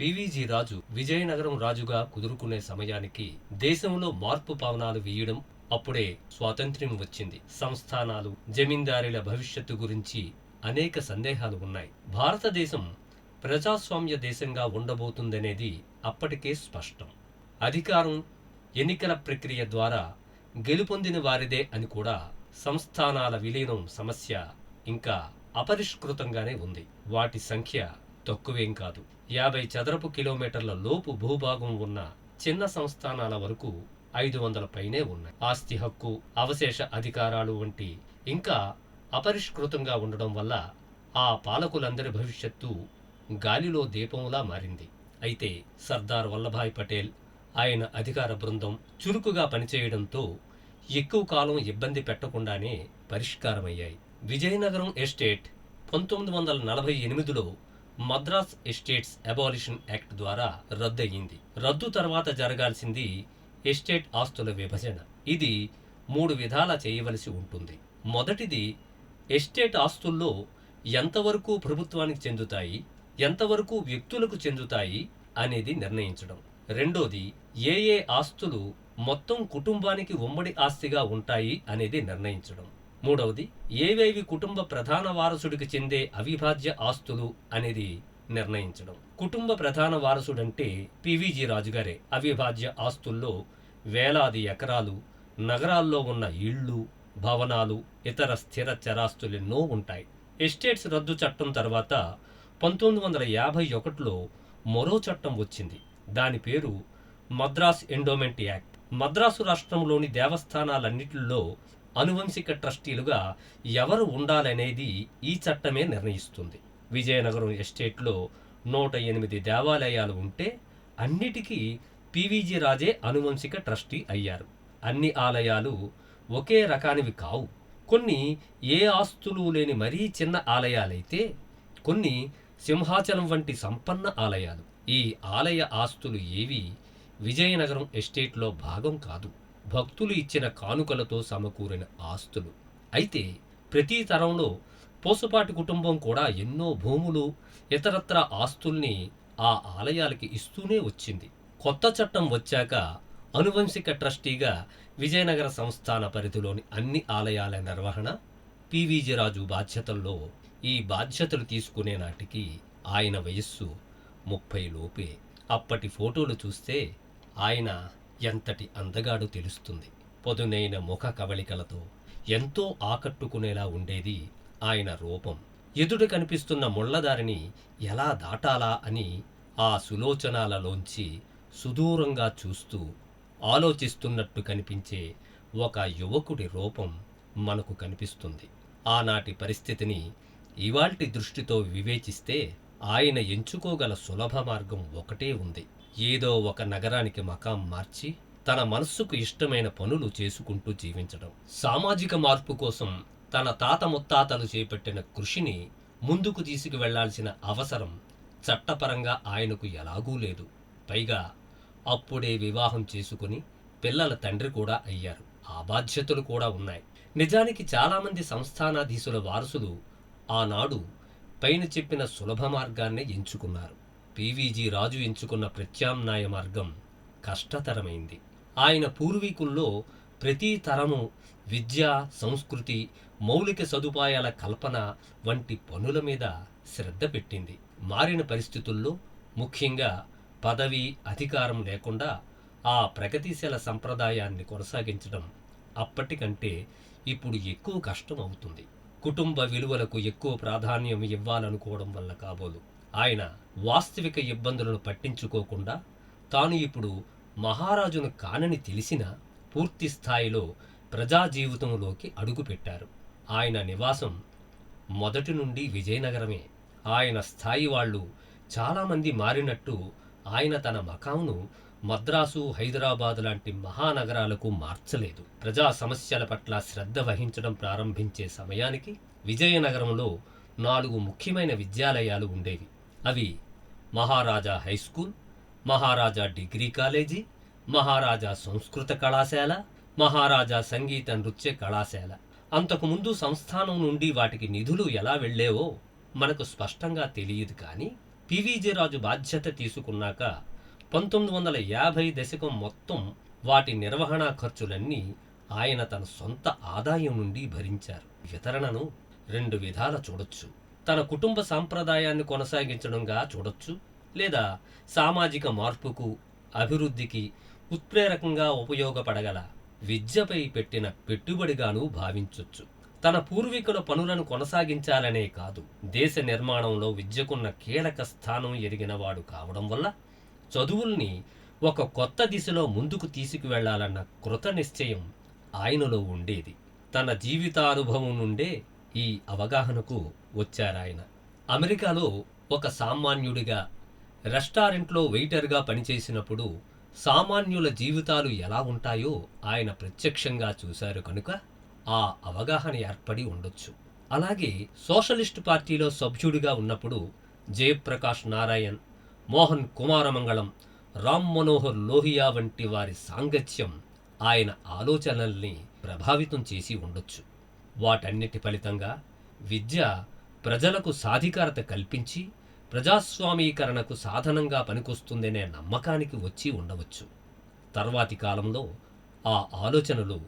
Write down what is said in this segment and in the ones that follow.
PVG రాజు విజయనగరం రాజుగా కుదురుకునే సమయానికి దేశంలో మార్పు పవనాలు వీయడం అప్పుడే స్వాతంత్ర్యం వచ్చింది. సంస్థానాలు జమీందారీల భవిష్యత్తు గురించి అనేక సందేహాలు ఉన్నాయి. భారతదేశం ప్రజాస్వామ్య దేశంగా ఉండబోతుందనేది అప్పటికే స్పష్టం. అధికారం ఎన్నికల ప్రక్రియ ద్వారా గెలుపొందిన వారిదే అని కూడా సంస్థానాల విలీనం సమస్య ఇంకా అపరిష్కృతంగానే ఉంది. వాటి సంఖ్య తక్కువేం కాదు. యాభై చదరపు కిలోమీటర్ల లోపు భూభాగం ఉన్న చిన్న సంస్థానాల వరకు ఐదు వందల పైనే ఉన్నాయి. ఆస్తి హక్కు అవశేష అధికారాలు వంటి ఇంకా అపరిష్కృతంగా ఉండడం వల్ల ఆ పాలకులందరి భవిష్యత్తు గాలిలో దీపంలా మారింది. అయితే సర్దార్ వల్లభాయ్ పటేల్ ఆయన అధికార బృందం చురుకుగా పనిచేయడంతో ఎక్కువ కాలం ఇబ్బంది పెట్టకుండానే పరిష్కారమయ్యాయి. విజయనగరం ఎస్టేట్ పంతొమ్మిది వందల నలభై ఎనిమిదిలో మద్రాస్ ఎస్టేట్స్ అబాలిషన్ యాక్ట్ ద్వారా రద్దయింది. రద్దు తర్వాత జరగాల్సింది ఎస్టేట్ ఆస్తుల విభజన. ఇది మూడు విధాల చేయవలసి ఉంటుంది. మొదటిది ఎస్టేట్ ఆస్తుల్లో ఎంతవరకు ప్రభుత్వానికి చెందుతాయి ఎంతవరకు వ్యక్తులకు చెందుతాయి అనేది నిర్ణయించడం. రెండోది ఏ ఏ ఆస్తులు మొత్తం కుటుంబానికి ఉమ్మడి ఆస్తిగా ఉంటాయి అనేది నిర్ణయించడం. మూడవది ఏవేవి కుటుంబ ప్రధాన వారసుడికి చెందే అవిభాజ్య ఆస్తులు అనేది నిర్ణయించడం. కుటుంబ ప్రధాన వారసుడంటే పివిజి రాజుగారే. అవిభాజ్య ఆస్తుల్లో వేలాది ఎకరాలు నగరాల్లో ఉన్న ఇళ్ళు భవనాలు ఇతర స్థిర చరాస్తులెన్నో ఉంటాయి. ఎస్టేట్స్ రద్దు చట్టం తర్వాత పంతొమ్మిది వందల యాభై ఒకటిలో మరో చట్టం వచ్చింది. దాని పేరు మద్రాస్ ఎండోమెంట్ యాక్ట్. మద్రాసు రాష్ట్రంలోని దేవస్థానాలన్నింటిలో అనువంశిక ట్రస్టీలుగా ఎవరు ఉండాలనేది ఈ చట్టమే నిర్ణయిస్తుంది. విజయనగరం ఎస్టేట్లో నూట ఎనిమిది దేవాలయాలు ఉంటే అన్నిటికీ పివిజి రాజే అనువంశిక ట్రస్టీ అయ్యారు. అన్ని ఆలయాలు ఒకే రకానివి కావు. కొన్ని ఏ ఆస్తులు లేని మరీ చిన్న ఆలయాలైతే కొన్ని సింహాచలం వంటి సంపన్న ఆలయాలు. ఈ ఆలయ ఆస్తులు ఏవి విజయనగరం ఎస్టేట్లో భాగం కాదు. భక్తులు ఇచ్చిన కానుకలతో సమకూరిన ఆస్తులు. అయితే ప్రతి తరంలో పోసపాటి కుటుంబం కూడా ఎన్నో భూములు ఇతరత్ర ఆస్తుల్ని ఆ ఆలయాలకి ఇస్తూనే వచ్చింది. కొత్త చట్టం వచ్చాక అనువంశిక ట్రస్టీగా విజయనగర సంస్థాన పరిధిలోని అన్ని ఆలయాల నిర్వహణ పివిజి రాజు బాధ్యతల్లో ఈ బాధ్యతలు తీసుకునే నాటికి ఆయన వయస్సు ముప్పై లోపే. అప్పటి ఫోటోలు చూస్తే ఆయన ఎంతటి అందగాడు తెలుస్తుంది. పొదునైన ముఖ కవళికలతో ఎంతో ఆకట్టుకునేలా ఉండేది ఆయన రూపం. ఎదుట కనిపిస్తున్న ముళ్ళదారిని ఎలా దాటాలా అని ఆ సులోచనాలలోంచి సుదూరంగా చూస్తూ ఆలోచిస్తున్నట్టు కనిపించే ఒక యువకుడి రూపం మనకు కనిపిస్తుంది. ఆనాటి పరిస్థితిని ఇవాల్టి దృష్టితో వివేచిస్తే ఆయన ఎంచుకోగల సులభ మార్గం ఒకటే ఉంది. ఏదో ఒక నగరానికి మకాం మార్చి తన మనస్సుకు ఇష్టమైన పనులు చేసుకుంటూ జీవించడం. సామాజిక మార్పు కోసం తన తాత ముత్తాతలు చేపట్టిన కృషిని ముందుకు తీసుకువెళ్ళాల్సిన అవసరం చట్టపరంగా ఆయనకు ఎలాగూ లేదు. పైగా అప్పుడే వివాహం చేసుకుని పిల్లల తండ్రి కూడా అయ్యారు. ఆ బాధ్యతలు కూడా ఉన్నాయి. నిజానికి చాలామంది సంస్థానాధీశుల వారసులు ఆనాడు పైన చెప్పిన సులభ మార్గాన్నే ఎంచుకున్నారు. పీవీజీ రాజు ఎంచుకున్న ప్రత్యామ్నాయ మార్గం కష్టతరమైంది. ఆయన పూర్వీకుల్లో ప్రతి తరము విద్య సంస్కృతి మౌలిక సదుపాయాల కల్పన వంటి పనుల మీద శ్రద్ధ పెట్టింది. మారిన పరిస్థితుల్లో ముఖ్యంగా పదవి అధికారం లేకుండా ఆ ప్రగతిశీల సంప్రదాయాన్ని కొనసాగించడం అప్పటికంటే ఇప్పుడు ఎక్కువ కష్టం అవుతుంది. కుటుంబ విలువలకు ఎక్కువ ప్రాధాన్యం ఇవ్వాలనుకోవడం వల్ల కాబోలు ఆయన వాస్తవిక ఇబ్బందులను పట్టించుకోకుండా తాను ఇప్పుడు మహారాజును కానని తెలిసిన పూర్తి స్థాయిలో ప్రజా జీవితంలోకి అడుగుపెట్టారు. ఆయన నివాసం మొదటి నుండి విజయనగరమే. ఆయన స్థాయి వాళ్ళు చాలామంది మారినట్టు ఆయన తన మకాంను మద్రాసు హైదరాబాద్ లాంటి మహానగరాలకు మార్చలేదు. ప్రజా సమస్యల పట్ల శ్రద్ధ వహించడం ప్రారంభించే సమయానికి విజయనగరంలో నాలుగు ముఖ్యమైన విద్యాలయాలు ఉండేవి. అవి Maharaja high school Maharaja degree college Maharaja సంస్కృత కళాశాల మహారాజా సంగీత నృత్య కళాశాల. అంతకుముందు సంస్థానం నుండి వాటికి నిధులు ఎలా వెళ్ళేవో మనకు స్పష్టంగా తెలియదు కానీ పివిజి రాజు బాధ్యత తీసుకున్నాక పంతొమ్మిది వందల యాభై దశకం మొత్తం వాటి నిర్వహణ ఖర్చులన్నీ ఆయన తన సొంత ఆదాయం నుండి భరించారు. వితరణను రెండు విధాల చూడొచ్చు. తన కుటుంబ సాంప్రదాయాన్ని కొనసాగించడంగా చూడొచ్చు లేదా సామాజిక మార్పుకు అభివృద్ధికి ఉత్ప్రేరకంగా ఉపయోగపడగల విద్యపై పెట్టిన పెట్టుబడిగాను భావించొచ్చు. తన పూర్వీకుల పనులను కొనసాగించాలనే కాదు దేశ నిర్మాణంలో విద్యకున్న కీలక స్థానం ఎరిగినవాడు కావడం వల్ల చదువుల్ని ఒక కొత్త దిశలో ముందుకు తీసుకువెళ్ళాలన్న కృత నిశ్చయం ఆయనలో ఉండేది. తన జీవితానుభవం నుండే ఈ అవగాహనకు వచ్చారాయన. అమెరికాలో ఒక సామాన్యుడిగా రెస్టారెంట్లో వెయిటర్గా పనిచేసినప్పుడు సామాన్యుల జీవితాలు ఎలా ఉంటాయో ఆయన ప్రత్యక్షంగా చూశారు కనుక ఆ అవగాహన ఏర్పడి ఉండొచ్చు. అలాగే సోషలిస్ట్ పార్టీలో సభ్యుడిగా ఉన్నప్పుడు జయప్రకాష్ నారాయణ్ మోహన్ కుమారమంగళం రామ్ మనోహర్ లోహియా వంటి వారి సాంగత్యం ఆయన ఆలోచనల్ని ప్రభావితం చేసి ఉండొచ్చు. వాటన్నిటి ఫలితంగా విద్య ప్రజలకు సాధికారత కల్పించి ప్రజాస్వామీకరణకు సాధనంగా పనికొస్తుందనే నమ్మకానికి వచ్చి ఉండవచ్చు. తర్వాతి కాలంలో ఆ ఆలోచనలు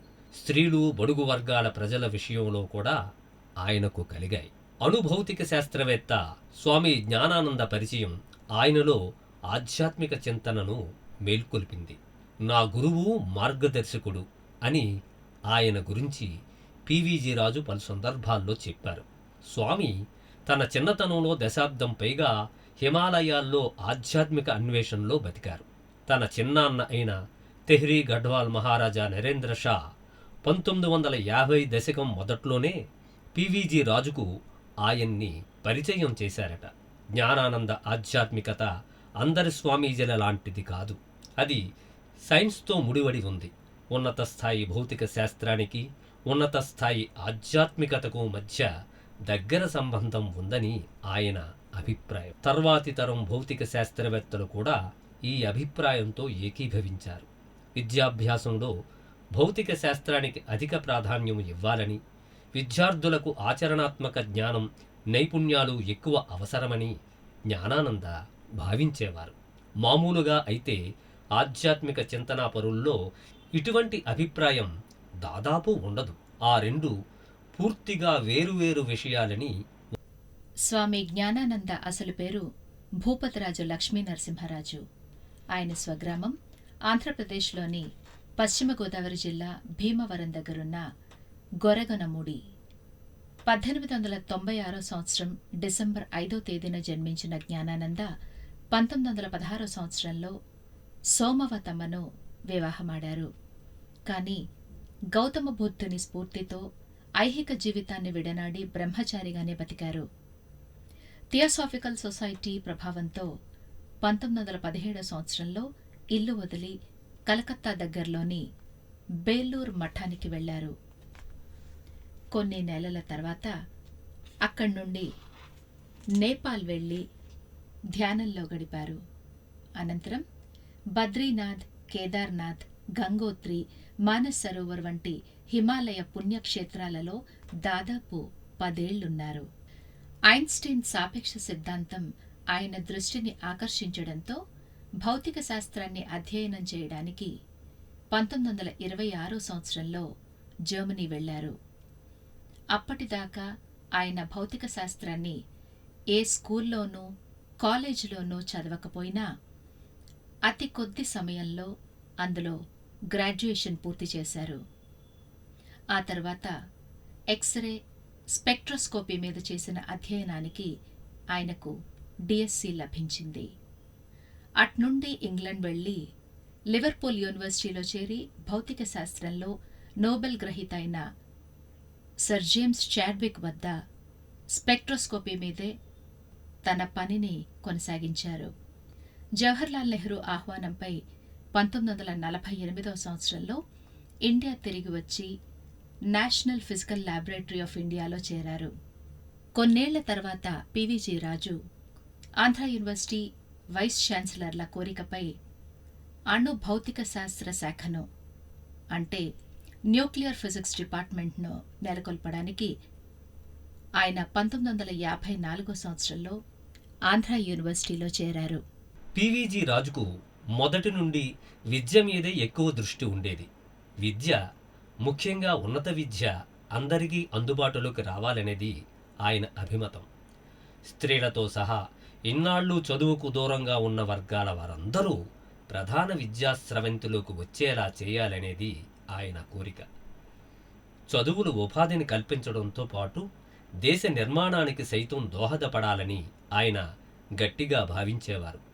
స్త్రీలు బడుగు వర్గాల ప్రజల విషయంలో కూడా ఆయనకు కలిగాయి. అణుభౌతిక శాస్త్రవేత్త స్వామి జ్ఞానానంద పరిచయం ఆయనలో ఆధ్యాత్మిక చింతనను మేల్కొల్పింది. నా గురువు మార్గదర్శకుడు అని ఆయన గురించి పీవీజీ రాజు పలు సందర్భాల్లో చెప్పారు. స్వామి తన చిన్నతనంలో దశాబ్దం పైగా హిమాలయాల్లో ఆధ్యాత్మిక అన్వేషణలో బతికారు. తన చిన్నాన్న అయిన తెహ్రీ గఢ్వాల్ మహారాజా నరేంద్ర షా పంతొమ్మిది వందల యాభై దశకం మొదట్లోనే పీవీజీ రాజుకు ఆయన్ని పరిచయం చేశారట. జ్ఞానానంద ఆధ్యాత్మికత అందరి స్వామీజీల లాంటిది కాదు. అది సైన్స్తో ముడివడి ఉంది. ఉన్నత స్థాయి భౌతిక శాస్త్రానికి ఉన్నత స్థాయి ఆధ్యాత్మికతకు మధ్య దగ్గర సంబంధం ఉందని ఆయన అభిప్రాయం. తర్వాతి తరం భౌతిక శాస్త్రవేత్తలు కూడా ఈ అభిప్రాయంతో ఏకీభవించారు. విద్యాభ్యాసంలో భౌతిక శాస్త్రానికి అధిక ప్రాధాన్యం ఇవ్వాలని విద్యార్థులకు ఆచరణాత్మక జ్ఞానం నైపుణ్యాలు ఎక్కువ అవసరమని జ్ఞానానంద భావించేవారు. మామూలుగా అయితే ఆధ్యాత్మిక చింతనాపరుల్లో ఇటువంటి అభిప్రాయం దాదాపు ఉండదు. ఆ రెండు పూర్తిగా వేరువేరు విషయాలని స్వామి జ్ఞానానంద అసలు పేరు భూపతిరాజు లక్ష్మీ నరసింహరాజు. ఆయన స్వగ్రామం ఆంధ్రప్రదేశ్లోని పశ్చిమ గోదావరి జిల్లా భీమవరం దగ్గరున్న గొరగనమూడి. పద్దెనిమిది వందల తొంభై ఆరో సంవత్సరం డిసెంబర్ ఐదో తేదీన జన్మించిన జ్ఞానానంద పంతొమ్మిది వందల పదహారో సంవత్సరంలో సోమవతమ్మను వివాహమాడారు. కానీ గౌతమ బుద్ధుని స్ఫూర్తితో ఐహిక జీవితాన్ని విడనాడి బ్రహ్మచారిగానే బతికారు. థియోసాఫికల్ సొసైటీ ప్రభావంతో పంతొమ్మిది వందల పదిహేడో సంవత్సరంలో ఇల్లు వదిలి కలకత్తా దగ్గరలోని బేలూర్ మఠానికి వెళ్ళారు కొన్ని నెలల తర్వాత అక్కడి నుండి నేపాల్ వెళ్ళి ధ్యానంలో గడిపారు. అనంతరం బద్రీనాథ్ కేదార్నాథ్ గంగోత్రి మానస్ సరోవర్ వంటి హిమాలయ పుణ్యక్షేత్రాలలో దాదాపు పదేళ్ళున్నారు. ఐన్స్టీన్ సాపేక్ష సిద్ధాంతం ఆయన దృష్టిని ఆకర్షించడంతో భౌతిక శాస్త్రాన్ని అధ్యయనం చేయడానికి పంతొమ్మిది వందల ఇరవై ఆరో సంవత్సరంలో జర్మనీ వెళ్ళారు అప్పటిదాకా ఆయన భౌతిక శాస్త్రాన్ని ఏ స్కూల్లోనూ కాలేజీలోనూ చదవకపోయినా అతి కొద్ది సమయంలో అందులో గ్రాడ్యుయేషన్ పూర్తి చేశారు. ఆ తర్వాత ఎక్స్రే స్పెక్ట్రోస్కోపీ మీద చేసిన అధ్యయనానికి ఆయనకు డిఎస్సి లభించింది. అట్నుండి ఇంగ్లండ్ వెళ్ళి లివర్పూల్ యూనివర్సిటీలో చేరి భౌతిక శాస్త్రంలో నోబెల్ గ్రహీత అయిన సర్ జేమ్స్ చాడ్విక్ వద్ద స్పెక్ట్రోస్కోపీ మీదే తన పనిని కొనసాగించారు. జవహర్లాల్ నెహ్రూ ఆహ్వానంపై పంతొమ్మిది వందల నలభై ఎనిమిదవ సంవత్సరంలో ఇండియా తిరిగి వచ్చి నేషనల్ ఫిజికల్ ల్యాబొరేటరీ ఆఫ్ ఇండియాలో చేరారు. కొన్నేళ్ళ తర్వాత పివిజి రాజు ఆంధ్ర యూనివర్సిటీ వైస్ ఛాన్సలర్ల కోరికపై అణు భౌతిక శాస్త్ర శాఖను అంటే న్యూక్లియర్ ఫిజిక్స్ డిపార్ట్మెంట్ను నెలకొల్పడానికి ఆయన పంతొమ్మిది వందల యాభై నాలుగో సంవత్సరంలో ఆంధ్ర యూనివర్సిటీలో చేరారు. పివిజి రాజుకు మొదటి నుండి విద్య మీదే ఎక్కువ దృష్టి ఉండేది. విద్య ముఖ్యంగా ఉన్నత విద్య అందరికీ అందుబాటులోకి రావాలనేది ఆయన అభిమతం. స్త్రీలతో సహా ఇన్నాళ్ళు చదువుకు దూరంగా ఉన్న వర్గాల వారందరూ ప్రధాన విద్యా స్రవంతిలోకి వచ్చేలా చేయాలనేది ఆయన కోరిక. చదువులు ఉపాధిని కల్పించడంతో పాటు దేశ నిర్మాణానికి సైతం దోహదపడాలని ఆయన గట్టిగా భావించేవారు.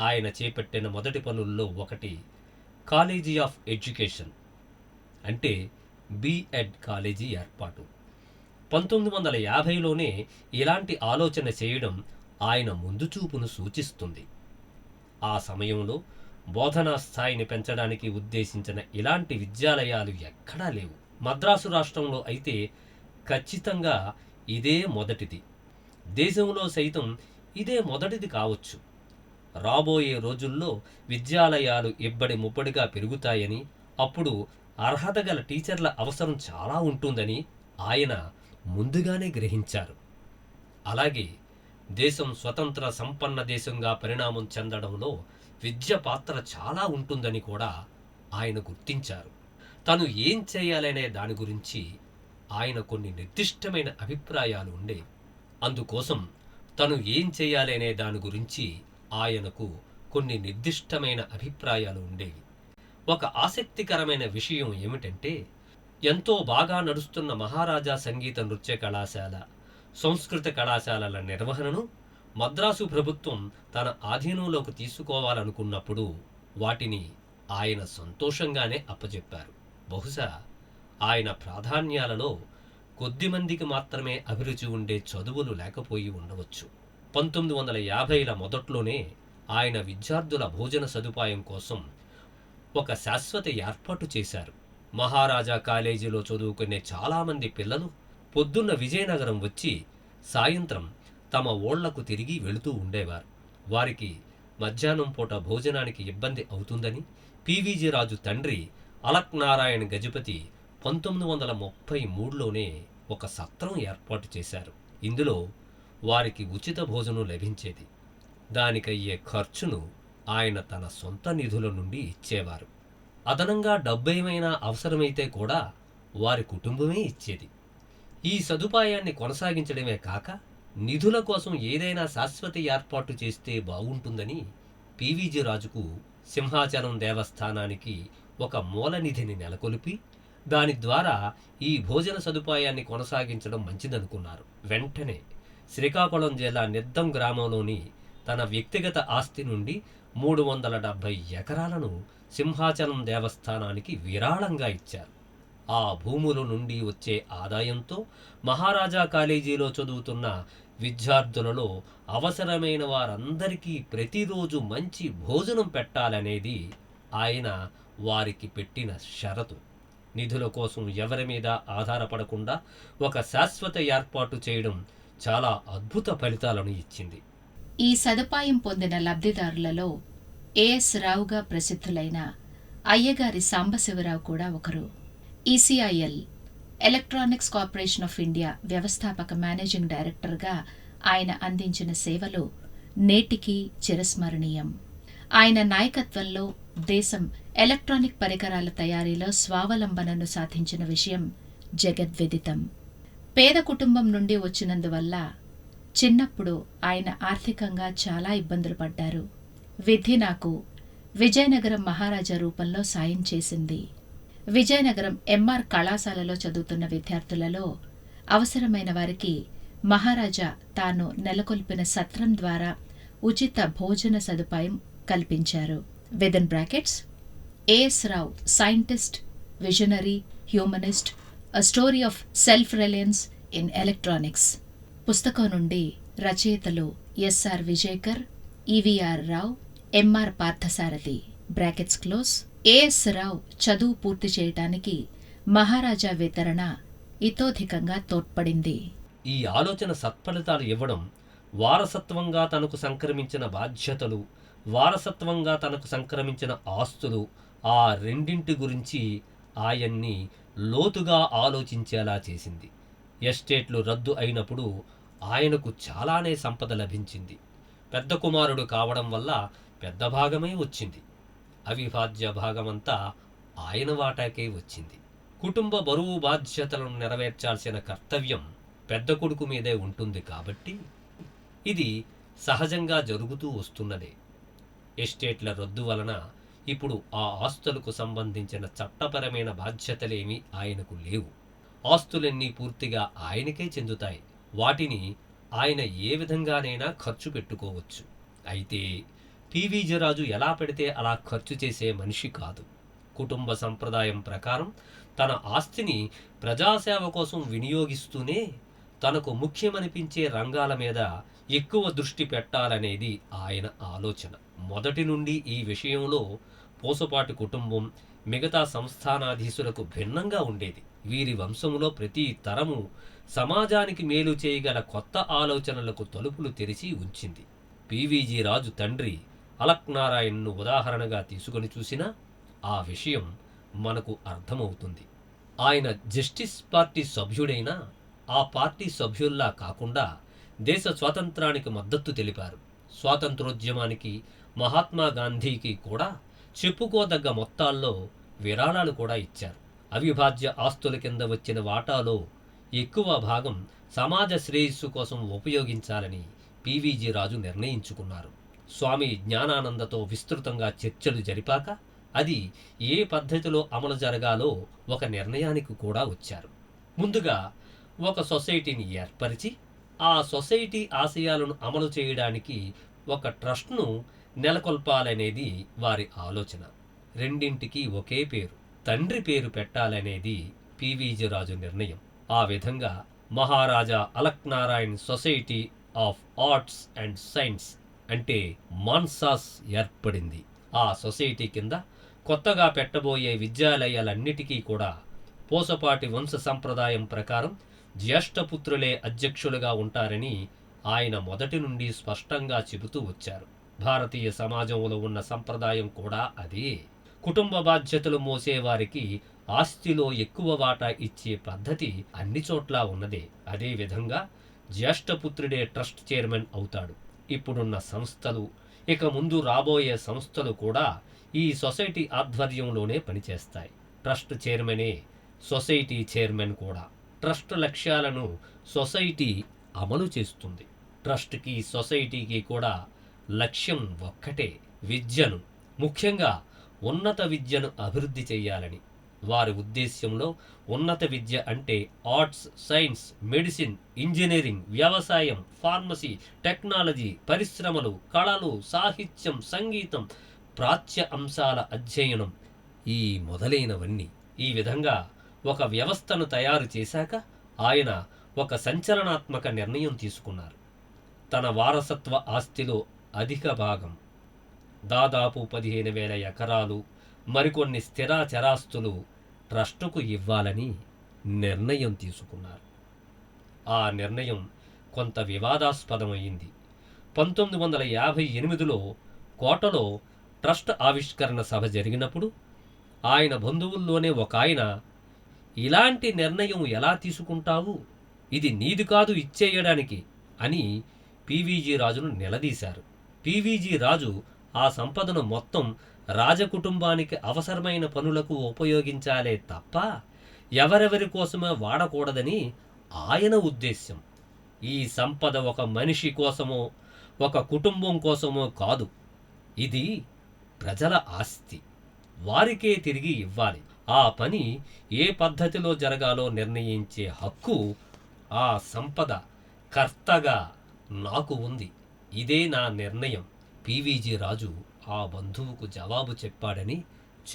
ఆయన చేపట్టిన మొదటి పనుల్లో ఒకటి కాలేజీ ఆఫ్ ఎడ్యుకేషన్ అంటే బిఎడ్ కాలేజీ ఏర్పాటు. పంతొమ్మిది వందల యాభైలోనే ఇలాంటి ఆలోచన చేయడం ఆయన ముందు చూపును సూచిస్తుంది. ఆ సమయంలో బోధనా స్థాయిని పెంచడానికి ఉద్దేశించిన ఇలాంటి విద్యాలయాలు ఎక్కడా లేవు. మద్రాసు రాష్ట్రంలో అయితే ఖచ్చితంగా ఇదే మొదటిది. దేశంలో సైతం ఇదే మొదటిది కావచ్చు. రాబోయే రోజుల్లో విద్యాలయాలు ఇబ్బడి ముబ్బడిగా పెరుగుతాయని అప్పుడు అర్హత గల టీచర్ల అవసరం చాలా ఉంటుందని ఆయన ముందుగానే గ్రహించారు. అలాగే దేశం స్వతంత్ర సంపన్న దేశంగా పరిణామం చెందడంలో విద్య పాత్ర చాలా ఉంటుందని కూడా ఆయన గుర్తించారు. తను ఏం చేయాలనే దాని గురించి ఆయన కొన్ని నిర్దిష్టమైన అభిప్రాయాలు ఉండేవి అందుకోసం తను ఏం చేయాలనే దాని గురించి ఆయనకు కొన్ని నిర్దిష్టమైన అభిప్రాయాలు ఉండేవి. ఒక ఆసక్తికరమైన విషయం ఏమిటంటే ఎంతో బాగా నడుస్తున్న మహారాజా సంగీత నృత్య కళాశాల సంస్కృత కళాశాలల నిర్వహణను మద్రాసు ప్రభుత్వం తన ఆధీనంలోకి తీసుకోవాలనుకున్నప్పుడు వాటిని ఆయన సంతోషంగానే అప్పచెప్పారు బహుశా ఆయన ప్రాధాన్యాలలో కొద్దిమందికి మాత్రమే అభిరుచి ఉండే చదువులు లేకపోయి ఉండవచ్చు. పంతొమ్మిది వందల యాభైల మొదట్లోనే ఆయన విద్యార్థుల భోజన సదుపాయం కోసం ఒక శాశ్వత ఏర్పాటు చేశారు. మహారాజా కాలేజీలో చదువుకునే చాలామంది పిల్లలు పొద్దున్న విజయనగరం వచ్చి సాయంత్రం తమ ఓళ్ళకు తిరిగి వెళుతూ ఉండేవారు. వారికి మధ్యాహ్నం పూట భోజనానికి ఇబ్బంది అవుతుందని పీవీజీ రాజు తండ్రి అలక్నారాయణ గజపతి పంతొమ్మిది వందల ముప్పై మూడులోనే ఒక సత్రం ఏర్పాటు చేశారు. ఇందులో వారికి ఉచిత భోజనం లభించేది. దానికయ్యే ఖర్చును ఆయన తన సొంత నిధుల నుండి ఇచ్చేవారు. అదనంగా డబ్బేమైనా అవసరమైతే కూడా వారి కుటుంబమే ఇచ్చేది. ఈ సదుపాయాన్ని కొనసాగించడమే కాక నిధుల కోసం ఏదైనా శాశ్వత ఏర్పాటు చేస్తే బాగుంటుందని పీవీజీ రాజుకు సింహాచలం దేవస్థానానికి ఒక మూల నిధిని నెలకొల్పి దాని ద్వారా ఈ భోజన సదుపాయాన్ని కొనసాగించడం మంచిదనుకున్నారు. వెంటనే శ్రీకాకుళం జిల్లా నిద్దం గ్రామంలోని తన వ్యక్తిగత ఆస్తి నుండి మూడు వందల డెబ్భై ఎకరాలను సింహాచలం దేవస్థానానికి విరాళంగా ఇచ్చారు. ఆ భూముల నుండి వచ్చే ఆదాయంతో మహారాజా కాలేజీలో చదువుతున్న విద్యార్థులలో అవసరమైన వారందరికీ ప్రతిరోజు మంచి భోజనం పెట్టాలనేది ఆయన వారికి పెట్టిన షరతు. నిధుల కోసం ఎవరి మీద ఆధారపడకుండా ఒక శాశ్వత ఏర్పాటు చేయడం చాలా అద్భుత ఫలితాలను ఇచ్చింది. ఈ సదుపాయం పొందిన లబ్ధిదారులలో ఏఎస్ రావుగా ప్రసిద్ధులైన అయ్యగారి సాంబశివరావు కూడా ఒకరు. ECIL electronics corporation of India వ్యవస్థాపక మేనేజింగ్ డైరెక్టర్గా ఆయన అందించిన సేవలు నేటికి చిరస్మరణీయం. ఆయన నాయకత్వంలో దేశం ఎలక్ట్రానిక్ పరికరాల తయారీలో స్వావలంబనను సాధించిన విషయం జగద్విదితం పేద కుటుంబం నుండి వచ్చినందువల్ల చిన్నప్పుడు ఆయన ఆర్థికంగా చాలా ఇబ్బందులు పడ్డారు. విధి నాకు విజయనగరం మహారాజా రూపంలో సాయం చేసింది. విజయనగరం ఎంఆర్ కళాశాలలో చదువుతున్న విద్యార్థులలో అవసరమైన వారికి మహారాజా తాను నెలకొల్పిన సత్రం ద్వారా ఉచిత భోజన సదుపాయం కల్పించారు. Within brackets AS Rao scientist visionary humanist a story of self reliance in electronics పుస్తకం నుండి రచయితలు SR Vijayakar EVR Rao MR Parthasarathi. Brackets close. As Rao చదువు పూర్తి చేయటానికి మహారాజా వితరణ ఇతోధికంగా తోడ్పడింది. ఈ ఆలోచన సత్ఫలితాలు ఇవ్వడం వారసత్వంగా తనకు సంక్రమించిన బాధ్యతలు వారసత్వంగా తనకు సంక్రమించిన ఆస్తులు ఆ రెండింటి గురించి ఆయన్ని లోతుగా ఆలోచించేలా చేసింది. ఎస్టేట్లు రద్దు అయినప్పుడు ఆయనకు చాలానే సంపద లభించింది. పెద్ద కుమారుడు కావడం వల్ల పెద్ద భాగమే వచ్చింది. అవిభాజ్య భాగమంతా ఆయన వాటాకే వచ్చింది. కుటుంబ బరువు బాధ్యతలను నెరవేర్చాల్సిన కర్తవ్యం పెద్ద కొడుకు మీదే ఉంటుంది కాబట్టి ఇది సహజంగా జరుగుతూ వస్తున్నదే. ఎస్టేట్ల రద్దు వలన ఇప్పుడు ఆ ఆస్తులకు సంబంధించిన చట్టపరమైన బాధ్యతలేమీ ఆయనకు లేవు. ఆస్తులన్నీ పూర్తిగా ఆయనకే చెందుతాయి. వాటిని ఆయన ఏ విధంగానైనా ఖర్చు పెట్టుకోవచ్చు. అయితే పివిజి రాజు ఎలా పెడితే అలా ఖర్చు చేసే మనిషి కాదు. కుటుంబ సంప్రదాయం ప్రకారం తన ఆస్తిని ప్రజాసేవ కోసం వినియోగిస్తూనే తనకు ముఖ్యమనిపించే రంగాల మీద ఎక్కువ దృష్టి పెట్టాలనేది ఆయన ఆలోచన. మొదటి నుండి ఈ విషయంలో పూసపాటి కుటుంబం మిగతా సంస్థానాధీశులకు భిన్నంగా ఉండేది. వీరి వంశంలో ప్రతి తరము సమాజానికి మేలు చేయగల కొత్త ఆలోచనలకు తలుపులు తెరిచి ఉంచింది. పీవీజీ రాజు తండ్రి అలక్నారాయణ్ను ఉదాహరణగా తీసుకొని చూసినా ఆ విషయం మనకు అర్థమవుతుంది. ఆయన జస్టిస్ పార్టీ సభ్యుడైనా ఆ పార్టీ సభ్యుల్లా కాకుండా దేశ స్వాతంత్రానికి మద్దతు తెలిపారు. స్వాతంత్రోద్యమానికి మహాత్మా గాంధీకి కూడా చెప్పుకోదగ్గ మొత్తాల్లో విరాళాలు కూడా ఇచ్చారు. అవిభాజ్య ఆస్తుల కింద వచ్చిన వాటాలో ఎక్కువ భాగం సమాజ శ్రేయస్సు కోసం ఉపయోగించాలని పీవీజీ రాజు నిర్ణయించుకున్నారు. స్వామి జ్ఞానానందతో విస్తృతంగా చర్చలు జరిపాక అది ఏ పద్ధతిలో అమలు జరగాలో ఒక నిర్ణయానికి కూడా వచ్చారు. ముందుగా ఒక సొసైటీని ఏర్పరిచి ఆ సొసైటీ ఆశయాలను అమలు చేయడానికి ఒక ట్రస్ట్ను నెలకొల్పాలనేది వారి ఆలోచన. రెండింటికి ఒకే పేరు తండ్రి పేరు పెట్టాలనేది పివిజి రాజు నిర్ణయం. ఆ విధంగా Maharaja Alak Narayan society of arts and science అంటే మాన్సాస్ ఏర్పడింది. ఆ సొసైటీ కింద కొత్తగా పెట్టబోయే విద్యాలయాలన్నిటికీ కూడా పోసపాటి వంశ సంప్రదాయం ప్రకారం జ్యేష్ఠపుత్రులే అధ్యక్షులుగా ఉంటారని ఆయన మొదటి నుండి స్పష్టంగా చెబుతూ వచ్చారు. భారతీయ సమాజంలో ఉన్న సంప్రదాయం కూడా అదే. కుటుంబ బాధ్యతలు మోసేవారికి ఆస్తిలో ఎక్కువ వాటా ఇచ్చే పద్ధతి అన్ని చోట్ల ఉన్నదే. అదే విధంగా జ్యేష్ఠపుత్రుడే ట్రస్ట్ చైర్మన్ అవుతాడు. ఇప్పుడున్న సంస్థలు ఇక ముందు రాబోయే సంస్థలు కూడా ఈ సొసైటీ ఆధ్వర్యంలోనే పనిచేస్తాయి. ట్రస్ట్ చైర్మనే సొసైటీ చైర్మన్ కూడా. ట్రస్ట్ లక్ష్యాలను సొసైటీ అమలు చేస్తుంది. ట్రస్ట్కి సొసైటీకి కూడా లక్ష్యం ఒక్కటే విద్యను. ముఖ్యంగా ఉన్నత విద్యను అభివృద్ధి చేయాలని వారి ఉద్దేశ్యంలో ఉన్నత విద్య అంటే ఆర్ట్స్ సైన్స్ మెడిసిన్ ఇంజనీరింగ్ వ్యవసాయం ఫార్మసీ టెక్నాలజీ పరిశ్రమలు కళలు సాహిత్యం సంగీతం ప్రాచ్య అంశాల అధ్యయనం ఈ మొదలైనవన్నీ ఈ విధంగా ఒక వ్యవస్థను తయారు చేశాక ఆయన ఒక సంచలనాత్మక నిర్ణయం తీసుకున్నారు. తన వారసత్వ ఆస్తిలో అధిక భాగం. దాదాపు పదిహేను వేల ఎకరాలు మరికొన్ని స్థిర చరాస్తులు ట్రస్టుకు ఇవ్వాలని నిర్ణయం తీసుకున్నారు. ఆ నిర్ణయం కొంత వివాదాస్పదమైంది. పంతొమ్మిది వందల యాభై ఎనిమిదిలో కోటలో ట్రస్ట్ ఆవిష్కరణ సభ జరిగినప్పుడు ఆయన బంధువుల్లోనే ఒక ఆయన ఇలాంటి నిర్ణయం ఎలా తీసుకుంటావు? ఇది నీది కాదు ఇచ్చేయడానికి అని పివిజి రాజును నిలదీశారు. పీవీజీ రాజు ఆ సంపదను మొత్తం రాజకుటుంబానికి అవసరమైన పనులకు ఉపయోగించాలే తప్ప ఎవరెవరి కోసమో వాడకూడదని ఆయన ఉద్దేశ్యం. ఈ సంపద ఒక మనిషి కోసమో ఒక కుటుంబం కోసమో కాదు. ఇది ప్రజల ఆస్తి. వారికే తిరిగి ఇవ్వాలి. ఆ పని ఏ పద్ధతిలో జరగాలో నిర్ణయించే హక్కు ఆ సంపద కర్తగా నాకు ఉంది. ఇదే నా నిర్ణయం. పీవీజీ రాజు ఆ బంధువుకు జవాబు చెప్పాడని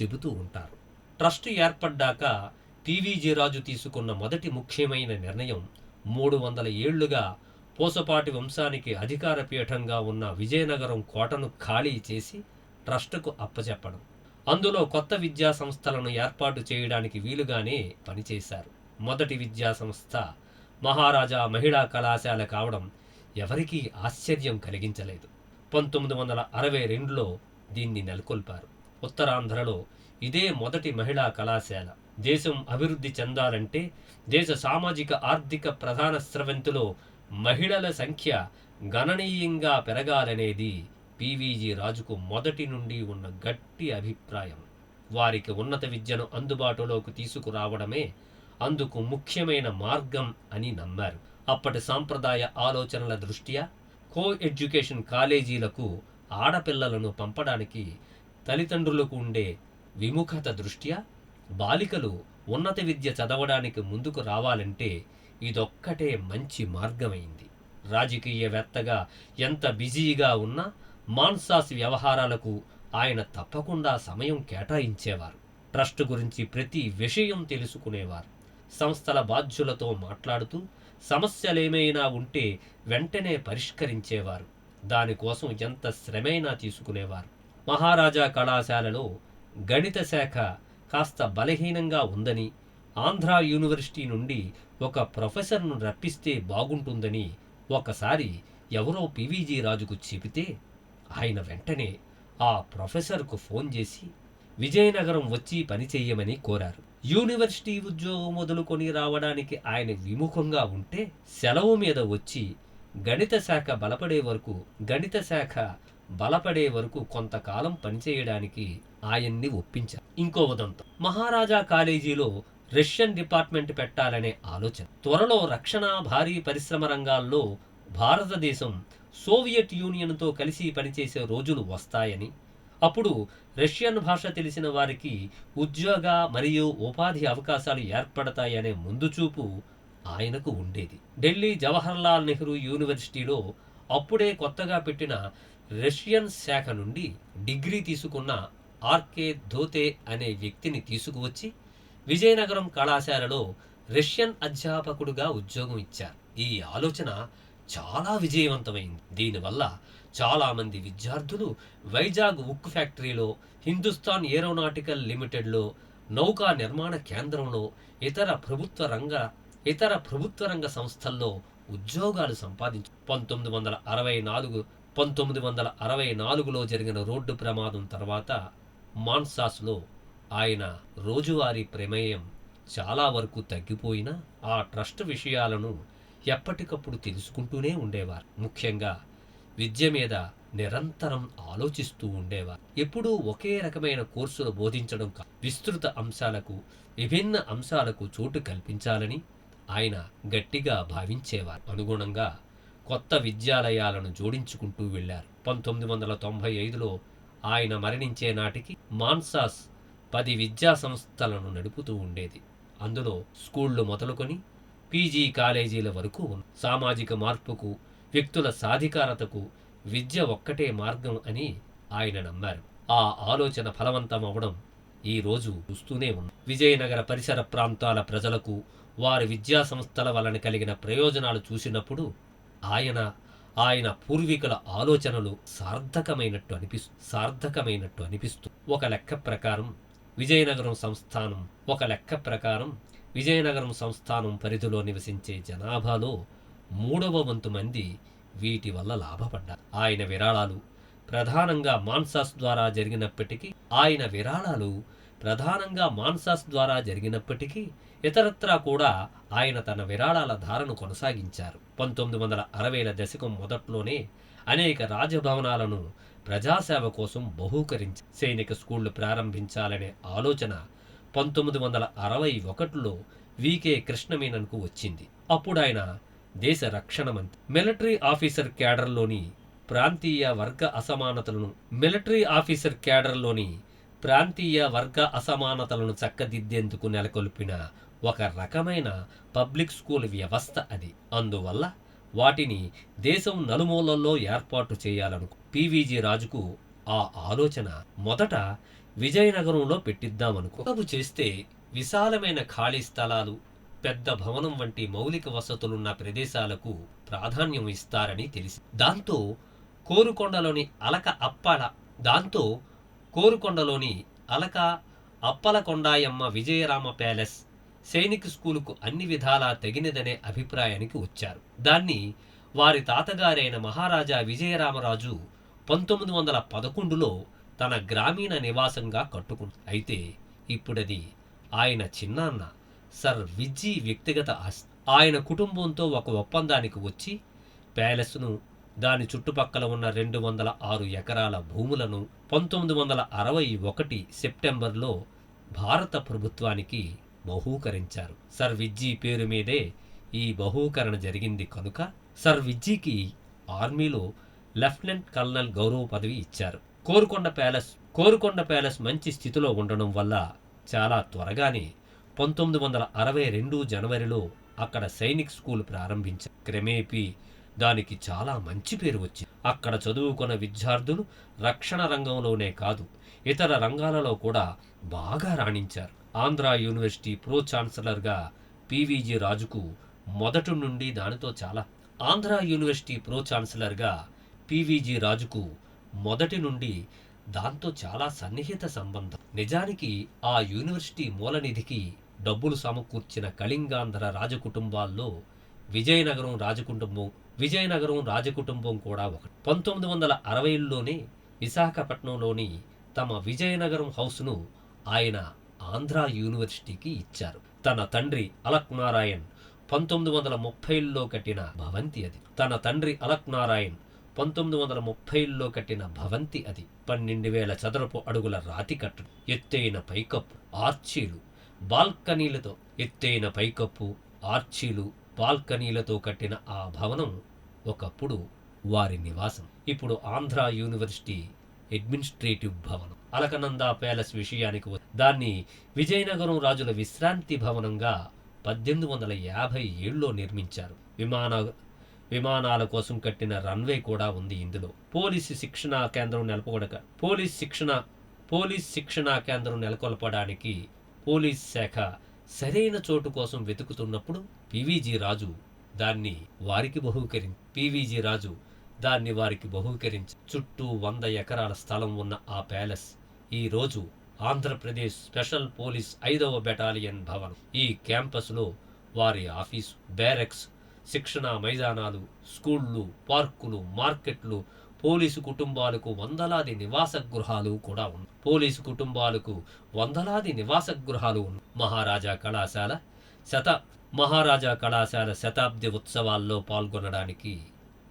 చెబుతూ ఉంటారు. ట్రస్ట్ ఏర్పడ్డాక పీవీజీ రాజు తీసుకున్న మొదటి ముఖ్యమైన నిర్ణయం మూడు వందల ఏళ్ళుగా పోసపాటి వంశానికి అధికార పీఠంగా ఉన్న విజయనగరం కోటను ఖాళీ చేసి ట్రస్టుకు అప్పచెప్పడం అందులో కొత్త విద్యా సంస్థలను ఏర్పాటు చేయడానికి వీలుగానే పనిచేశారు. మొదటి విద్యా సంస్థ మహారాజా మహిళా కళాశాల కావడం ఎవరికీ ఆశ్చర్యం కలిగించలేదు. పంతొమ్మిది వందల అరవై రెండులో దీన్ని నెలకొల్పారు. ఉత్తరాంధ్రలో ఇదే మొదటి మహిళా కళాశాల. దేశం అభివృద్ధి చెందాలంటే దేశ సామాజిక ఆర్థిక ప్రధాన స్రవంతిలో మహిళల సంఖ్య గణనీయంగా పెరగాలనేది పివిజి రాజుకు మొదటి నుండి ఉన్న గట్టి అభిప్రాయం. వారికి ఉన్నత విద్యను అందుబాటులోకి తీసుకురావడమే అందుకు ముఖ్యమైన మార్గం అని నమ్మారు. అప్పటి సాంప్రదాయ ఆలోచనల దృష్ట్యా కో ఎడ్యుకేషన్ కాలేజీలకు ఆడపిల్లలను పంపడానికి తల్లిదండ్రులకు ఉండే విముఖత దృష్ట్యా బాలికలు ఉన్నత విద్య చదవడానికి ముందుకు రావాలంటే ఇదొక్కటే మంచి మార్గమైంది. రాజకీయవేత్తగా ఎంత బిజీగా ఉన్నా మాన్సాస్ వ్యవహారాలకు ఆయన తప్పకుండా సమయం కేటాయించేవారు. ట్రస్ట్ గురించి ప్రతి విషయం తెలుసుకునేవారు. సంస్థల బాధ్యులతో మాట్లాడుతూ సమస్యలేమైనా ఉంటే వెంటనే పరిష్కరించేవారు. దానికోసం ఎంత శ్రమైనా తీసుకునేవారు. మహారాజా కళాశాలలో గణిత శాఖ కాస్త బలహీనంగా ఉందని ఆంధ్రా యూనివర్సిటీ నుండి ఒక ప్రొఫెసర్ను రప్పిస్తే బాగుంటుందని ఒకసారి ఎవరో పివీజీ రాజుకు చెబితే ఆయన వెంటనే ఆ ప్రొఫెసర్కు ఫోన్ చేసి విజయనగరం వచ్చి పనిచేయమని కోరారు. యూనివర్సిటీ ఉద్యోగం మొదలుకొని రావడానికి ఆయన విముఖంగా ఉంటే సెలవు మీద వచ్చి గణిత శాఖ బలపడే వరకు గణిత శాఖ బలపడే వరకు కొంతకాలం పనిచేయడానికి ఆయన్ని ఒప్పించారు. ఇంకో ఉదంతం. మహారాజా కాలేజీలో రష్యన్ డిపార్ట్మెంట్ పెట్టాలనే ఆలోచన. త్వరలో రక్షణ భారీ పరిశ్రమ రంగాల్లో భారతదేశం సోవియట్ యూనియన్తో కలిసి పనిచేసే రోజులు వస్తాయని అప్పుడు రష్యన్ భాష తెలిసిన వారికి ఉద్యోగ మరియు ఉపాధి అవకాశాలు ఏర్పడతాయనే ముందుచూపు ఆయనకు ఉండేది. ఢిల్లీ జవహర్లాల్ నెహ్రూ యూనివర్సిటీలో అప్పుడే కొత్తగా పెట్టిన రష్యన్ శాఖ నుండి డిగ్రీ తీసుకున్న ఆర్కే ధోతే అనే వ్యక్తిని తీసుకువచ్చి విజయనగరం కళాశాలలో రష్యన్ అధ్యాపకుడుగా ఉద్యోగం ఇచ్చారు. ఈ ఆలోచన చాలా విజయవంతమైంది. దీనివల్ల చాలామంది విద్యార్థులు వైజాగ్ ఉక్కు ఫ్యాక్టరీలో హిందుస్థాన్ ఏరోనాటికల్ లిమిటెడ్లో నౌకా నిర్మాణ కేంద్రంలో ఇతర ప్రభుత్వ రంగ ఇతర ప్రభుత్వ రంగ సంస్థల్లో ఉద్యోగాలు సంపాదించు పంతొమ్మిది వందల అరవై నాలుగు పంతొమ్మిది వందల అరవై నాలుగులో జరిగిన రోడ్డు ప్రమాదం తర్వాత మాన్సాస్లో ఆయన రోజువారీ ప్రమేయం చాలా వరకు తగ్గిపోయినా ఆ ట్రస్ట్ విషయాలను ఎప్పటికప్పుడు తెలుసుకుంటూనే ఉండేవారు. ముఖ్యంగా విద్య మీద నిరంతరం ఆలోచిస్తూ ఉండేవారు. ఎప్పుడూ ఒకే రకమైన కోర్సులు బోధించడం కా విస్తృత అంశాలకు విభిన్న అంశాలకు చోటు కల్పించాలని ఆయన గట్టిగా భావించేవారు. అనుగుణంగా కొత్త విద్యాలయాలను జోడించుకుంటూ వెళ్ళారు పంతొమ్మిది వందల తొంభై ఐదులో ఆయన మరణించే నాటికి మాన్సాస్ పది విద్యా సంస్థలను నడుపుతూ ఉండేది. అందులో స్కూళ్ళు మొదలుకొని పీజీ కాలేజీల వరకు సామాజిక మార్పుకు వ్యక్తుల సాధికారతకు విద్య ఒక్కటే మార్గం అని ఆయన నమ్మారు. ఆ ఆలోచన ఫలవంతం ఈరోజు ఈ రోజు చూస్తూనే ఉంది విజయనగర పరిసర ప్రాంతాల ప్రజలకు వారి విద్యా సంస్థల వలన కలిగిన ప్రయోజనాలు చూసినప్పుడు ఆయన ఆయన పూర్వీకుల ఆలోచనలు సార్థకమైనట్టు అనిపిస్తు సార్థకమైనట్టు అనిపిస్తూ. ఒక లెక్క ప్రకారం విజయనగరం సంస్థానం ఒక లెక్క ప్రకారం విజయనగరం సంస్థానం పరిధిలో నివసించే జనాభాలో మూడవ వంతు మంది వీటి వల్ల లాభపడ్డారు. ఆయన విరాళాలు ప్రధానంగా మాన్సాస్ ద్వారా జరిగినప్పటికీ ఆయన విరాళాలు ప్రధానంగా మాన్సాస్ ద్వారా జరిగినప్పటికీ ఇతరత్రా కూడా ఆయన తన విరాళాల ధారను కొనసాగించారు. పంతొమ్మిది వందల అరవైల దశకం మొదట్లోనే అనేక రాజభవనాలను ప్రజాసేవ కోసం బహూకరించి సైనిక స్కూళ్ళు ప్రారంభించాలనే ఆలోచన పంతొమ్మిది వందల అరవై ఒకటిలో వికే కృష్ణమేనన్కు వచ్చింది. అప్పుడు ఆయన దేశ రక్షణ మంత్రి. మిలిటరీ ఆఫీసర్ క్యాడర్లోని ప్రాంతీయ వర్గ అసమానతలను మిలిటరీ ఆఫీసర్ క్యాడర్లోని ప్రాంతీయ వర్గ అసమానతలను చక్కదిద్దేందుకు నెలకొల్పిన ఒక రకమైన పబ్లిక్ స్కూల్ వ్యవస్థ అది. అందువల్ల వాటిని దేశం నలుమూలల్లో ఏర్పాటు చేయాలనుకు పివిజి రాజుకు ఆ ఆలోచన మొదట విజయనగరంలో పెట్టిద్దామనుకో. చేస్తే విశాలమైన ఖాళీ స్థలాలు పెద్ద భవనం వంటి మౌలిక వసతులున్న ప్రదేశాలకు ప్రాధాన్యం ఇస్తారని తెలిసి దాంతో కోరుకొండలోని అలక అప్పల దాంతో కోరుకొండలోని అలక అప్పలకొండాయమ్మ విజయరామ ప్యాలెస్ సైనిక్ స్కూలుకు అన్ని విధాలా తగినదనే అభిప్రాయానికి వచ్చారు. దాన్ని వారి తాతగారైన మహారాజా విజయరామరాజు పంతొమ్మిది వందల పదకొండులో తన గ్రామీణ నివాసంగా కట్టుకుంది అయితే ఇప్పుడది ఆయన చిన్నాన్న సర్ విజ్జీ వ్యక్తిగత ఆస్తి ఆయన కుటుంబంతో ఒక ఒప్పందానికి వచ్చి ప్యాలెస్ను దాని చుట్టుపక్కల ఉన్న రెండు వందల ఆరు ఎకరాల భూములను పంతొమ్మిది వందల అరవై ఒకటి సెప్టెంబర్లో భారత ప్రభుత్వానికి బహూకరించారు. సర్ విజ్జీ పేరు మీదే ఈ బహూకరణ జరిగింది కనుక సర్ విజ్జీకి ఆర్మీలో లెఫ్టినెంట్ కల్నల్ గౌరవ పదవి ఇచ్చారు. కోరుకొండ ప్యాలెస్ కోరుకొండ ప్యాలెస్ మంచి స్థితిలో ఉండడం వల్ల చాలా త్వరగానే పంతొమ్మిది వందల అరవై రెండు జనవరిలో అక్కడ సైనిక్ స్కూల్ ప్రారంభించారు క్రమేపీ దానికి చాలా మంచి పేరు వచ్చింది. అక్కడ చదువుకున్న విద్యార్థులు రక్షణ రంగంలోనే కాదు ఇతర రంగాలలో కూడా బాగా రాణించారు. ఆంధ్ర యూనివర్సిటీ ప్రో ఛాన్సలర్గా పివిజి రాజుకు మొదటి నుండి దానితో చాలా. ఆంధ్ర యూనివర్సిటీ ప్రో ఛాన్సలర్గా పివిజి రాజుకు మొదటి నుండి దాంతో చాలా సన్నిహిత సంబంధం. నిజానికి ఆ యూనివర్సిటీ మూలనిధికి డబ్బులు సమకూర్చిన కళింగాంధ్ర రాజకుటుంబాల్లో విజయనగరం రాజకుటుంబం విజయనగరం రాజకుటుంబం కూడా ఒకటి. పంతొమ్మిది వందల అరవైలోనే విశాఖపట్నంలోని తమ విజయనగరం హౌస్ను ఆయన ఆంధ్ర యూనివర్సిటీకి ఇచ్చారు. తన తండ్రి అలక్ నారాయణ్ పంతొమ్మిది వందల ముప్పైల్లో కట్టిన భవంతి అది. తన తండ్రి అలక్ నారాయణ్ పంతొమ్మిది వందల ముప్పైల్లో కట్టిన భవంతి అది. పన్నెండు వేల చదరపు అడుగుల రాతి కట్టడం ఎత్తైన పైకప్పు ఆర్చీలు బాల్కనీలతో ఎత్తైన పైకప్పు ఆర్చీలు బాల్కనీలతో కట్టిన ఆ భవనం ఒకప్పుడు వారి నివాసం. ఇప్పుడు ఆంధ్ర యూనివర్సిటీ అడ్మినిస్ట్రేటివ్ భవనం. అలకనంద ప్యాలెస్ విషయానికి దాన్ని విజయనగరం రాజుల విశ్రాంతి భవనంగా పద్దెనిమిది వందల యాభై ఏడులో నిర్మించారు. విమాన విమానాల కోసం కట్టిన రన్వే కూడా ఉంది ఇందులో. పోలీసు శిక్షణా కేంద్రం నెలకొడక పోలీస్ శిక్షణ పోలీస్ శిక్షణా కేంద్రం నెలకొల్పడానికి పోలీస్ శాఖ సరైన చోటు కోసం వెతుకుతున్నప్పుడు పీవీజీ రాజు దాన్ని వారికి బహూకరించి పివిజి రాజు దాన్ని వారికి బహూకరించి చుట్టూ వంద ఎకరాల స్థలం ఉన్న ఆ ప్యాలెస్ ఈ రోజు ఆంధ్రప్రదేశ్ స్పెషల్ పోలీస్ ఐదవ బెటాలియన్ భవనం. ఈ క్యాంపస్లో వారి ఆఫీసు బ్యారెక్స్ శిక్షణా మైదానాలు స్కూళ్ళు పార్కులు మార్కెట్లు పోలీసు కుటుంబాలకు వందలాది నివాస గృహాలు కూడా ఉన్నాయి. పోలీసు కుటుంబాలకు వందలాది నివాస గృహాలు ఉన్నాయి. మహారాజా కళాశాల శత మహారాజా కళాశాల శతాబ్ది ఉత్సవాల్లో పాల్గొనడానికి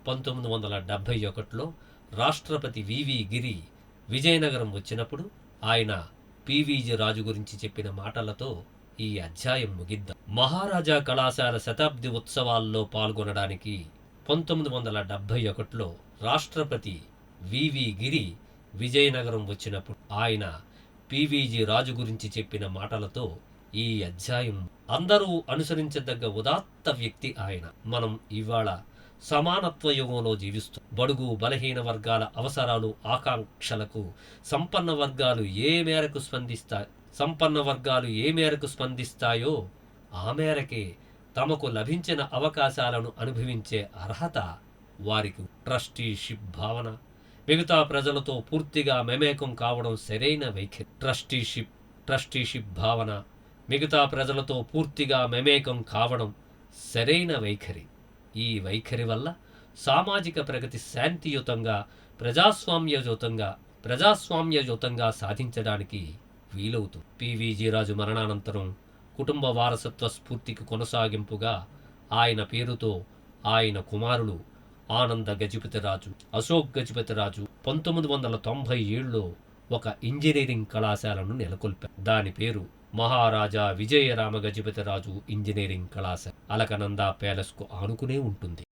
పంతొమ్మిది వందల డెబ్భై ఒకటిలో రాష్ట్రపతి వివి గిరి విజయనగరం వచ్చినప్పుడు ఆయన పివిజి రాజు గురించి చెప్పిన మాటలతో ఈ అధ్యాయం ముగిద్దాం. మహారాజా కళాశాల శతాబ్ది ఉత్సవాల్లో పాల్గొనడానికి పంతొమ్మిది వందల డెబ్భై ఒకటిలో రాష్ట్రపతి వివి గిరి విజయనగరం వచ్చినప్పుడు ఆయన పివిజి రాజు గురించి చెప్పిన మాటలతో ఈ అధ్యాయం అందరూ అనుసరించదగ్గ ఉదాత్త వ్యక్తి ఆయన. మనం ఇవాళ సమానత్వ యుగంలో జీవిస్తూ బడుగు బలహీన వర్గాల అవసరాలు ఆకాంక్షలకు సంపన్న వర్గాలు ఏ మేరకు స్పందిస్తా సంపన్న వర్గాలు ఏ మేరకు స్పందిస్తాయో ఆ మేరకే తమకు లభించిన అవకాశాలను అనుభవించే అర్హత వారికి ట్రస్టీషిప్ భావన. మిగతా ప్రజలతో పూర్తిగా మెమేకం కావడం సరైన వైఖరి. ట్రస్టీషిప్ ట్రస్టీషిప్ భావన. మిగతా ప్రజలతో పూర్తిగా మెమేకం కావడం సరైన వైఖరి. ఈ వైఖరి వల్ల సామాజిక ప్రగతి శాంతియుతంగా ప్రజాస్వామ్యయుతంగా ప్రజాస్వామ్యయుతంగా సాధించడానికి వీలవుతుంది పివిజి రాజు మరణానంతరం కుటుంబ వారసత్వ స్ఫూర్తికి కొనసాగింపుగా ఆయన పేరుతో ఆయన కుమారులు ఆనంద గజపతిరాజు అశోక్ గజపతిరాజు పంతొమ్మిది వందల తొంభై ఏడులో ఒక ఇంజనీరింగ్ కళాశాలను నెలకొల్పారు. దాని పేరు మహారాజా విజయరామ గజపతిరాజు ఇంజనీరింగ్ కళాశాల. అలకనంద ప్యాలెస్కు ఆనుకునే ఉంటుంది.